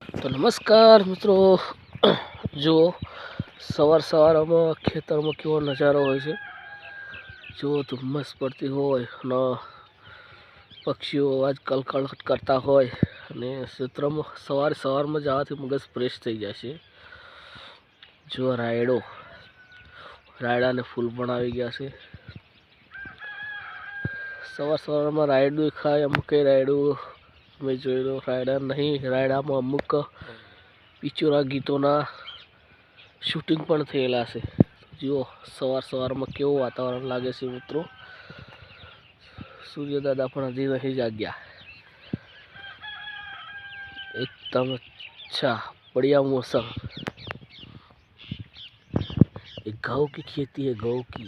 તો નમસ્કાર મિત્રો. જુઓ સવાર સવારમાં ખેતરમાં કેવો નજારો હોય છે? જો ધુમ્મસ પડતી હોય અને પક્ષીઓ અવાજ કલકલ કરતા હોય અને ક્ષેત્રમાં સવાર સવારમાં જવાથી મગજ ફ્રેશ થઈ જાય છે. જો રાયડો રાયડાને ફૂલ પણ આવી ગયા છે. સવાર સવારમાં રાયડું ખાય, અમુક રાયડું મેં જોયેલો રાયડા નહીં રાયડામાં અમુક પિક્ચરા ગીતોના શૂટિંગ પણ થયેલા છે જુઓ સવાર સવારમાં કેવું વાતાવરણ લાગે છે મિત્રો સૂર્યદાદા પણ હજી નહીં જાગ્યા એકદમ अच्छा बढ़िया मौसम एक गाँव की खेती है गाँव की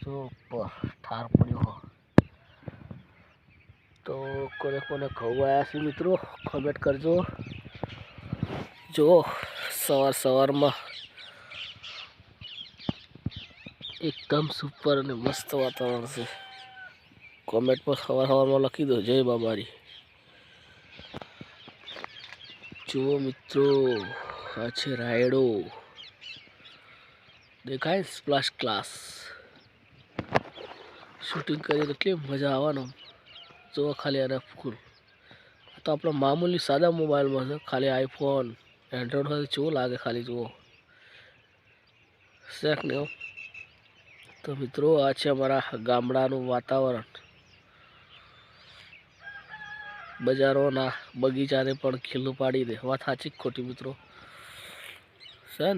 તો પ- ઠાર પડ્યો હો તો કોને કોને ઘઉં આવ્યા છે મિત્રો કોમેન્ટ કરજો. જો, સવાર સવારમાં એકદમ સુપર અને મસ્ત વાતાવરણ છે. કોમેન્ટ પર સવાર સવારમાં લખી દો, જય બાબારી. જુઓ મિત્રો, આ છે રાયડો. દેખાય સ્પ્લાશ ક્લાસ શૂટિંગ કરીએ તો કેમ મજા આવવાનો? જુઓ ખાલી આને ફૂલ. તો આપણો મામૂલી સાદા મોબાઈલમાં છે, ખાલી આઈફોન, એન્ડ્રોઈડ હોય કેવું લાગે ખાલી જુઓ. શેખ ને? તો મિત્રો, આ છે અમારા ગામડાનું વાતાવરણ. બજારોના બગીચાને પણ ખીલ્લું પાડી દે વાત સાચી ખોટી મિત્રો? છે